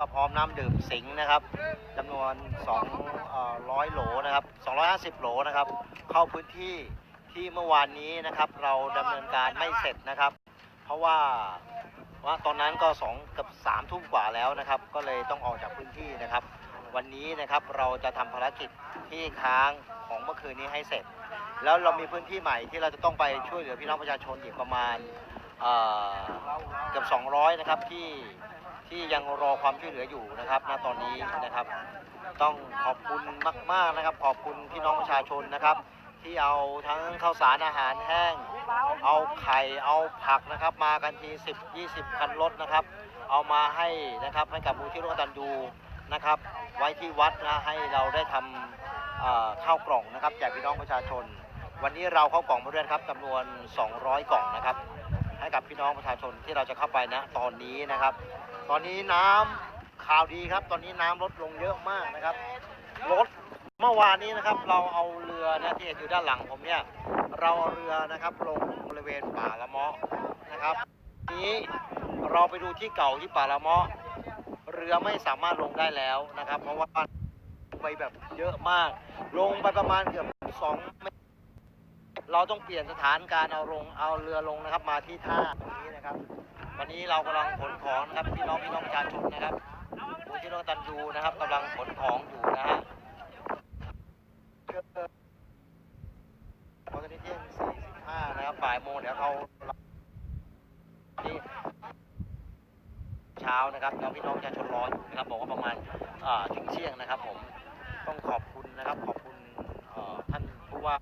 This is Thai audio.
ก็พร้อมน้ำดื่มสิงห์นะครับจำนวน 200 โหลนะครับ 250 โหลนะครับ เข้าพื้นที่ที่เมื่อวานนี้นะครับ เราดำเนินการไม่เสร็จนะครับ เพราะว่าว่าตอนนั้นก็สองเกับสามทุ่มกว่าแล้วนะครับ ก็เลยต้องออกจากพื้นที่นะครับ วันนี้นะครับเราจะทำภารกิจที่ค้างของเมื่อคืนนี้ให้เสร็จ แล้วเรามีพื้นที่ใหม่ที่เราจะต้องไปช่วยเหลือพี่น้องประชาชนอีกประมาณ เกือบ 200 นะครับที่ที่ยังรอความช่วยเหลืออยู่นะครับณตอนนี้นะครับ ต้องขอบคุณมาก ๆนะครับ ขอบคุณพี่น้องประชาชนนะครับ ที่เอาทั้งข้าวสารอาหารแห้ง เอาไข่เอาผักนะครับ มากันที10 20 คันรถนะครับ เอามาให้นะครับให้กับมูลที่ร่วมกตันยูนะครับ ไว้ที่วัดนะให้เราได้ทำข้าวกล่องนะครับแจกพี่น้องประชาชน วันนี้เราเข้ากล่องมาด้วยครับจำนวน 200 กล่องนะครับ ให้กับพี่น้องประชาชนที่เราจะเข้าไปนะตอนนี้นะครับ ตอนนี้น้ำข่าวดีครับ ตอนนี้น้ำลดลงเยอะมากนะครับลดเมื่อวานนี้นะครับเราเอาเรือนะที่เห็นอยู่ด้านหลังผมเนี่ยเราเอาเรือนะครับลงบริเวณป่าละเมาะนะครับทีนี้เราไปดูที่เก่าที่ป่าละเมาะเรือไม่สามารถลงได้แล้วนะครับ เพราะว่าไปแบบเยอะมาก ลงไปประมาณเกือบสองเมตร เราต้องเปลี่ยนสถานการเอาลงเอาเรือลงนะครับ มาที่ท่าตรงนี้นะครับ วันนี้เรากำลังขนของนะครับพี่น้องพี่น้องประชาชนนะครับมูลที่ร่วมตันยูนะครับกำลังขนของอยู่นะฮะตอนนี้เที่ยงสี่สิบห้านะครับบ่ายโมงเดี๋ยวเขาที่เช้านะครับแล้วพี่น้องประชาชนรออยู่นะครับ บอกว่าประมาณอ่าถึงเที่ยงนะครับ ผมต้องขอบคุณนะครับ ขอบคุณท่านผู้ว่า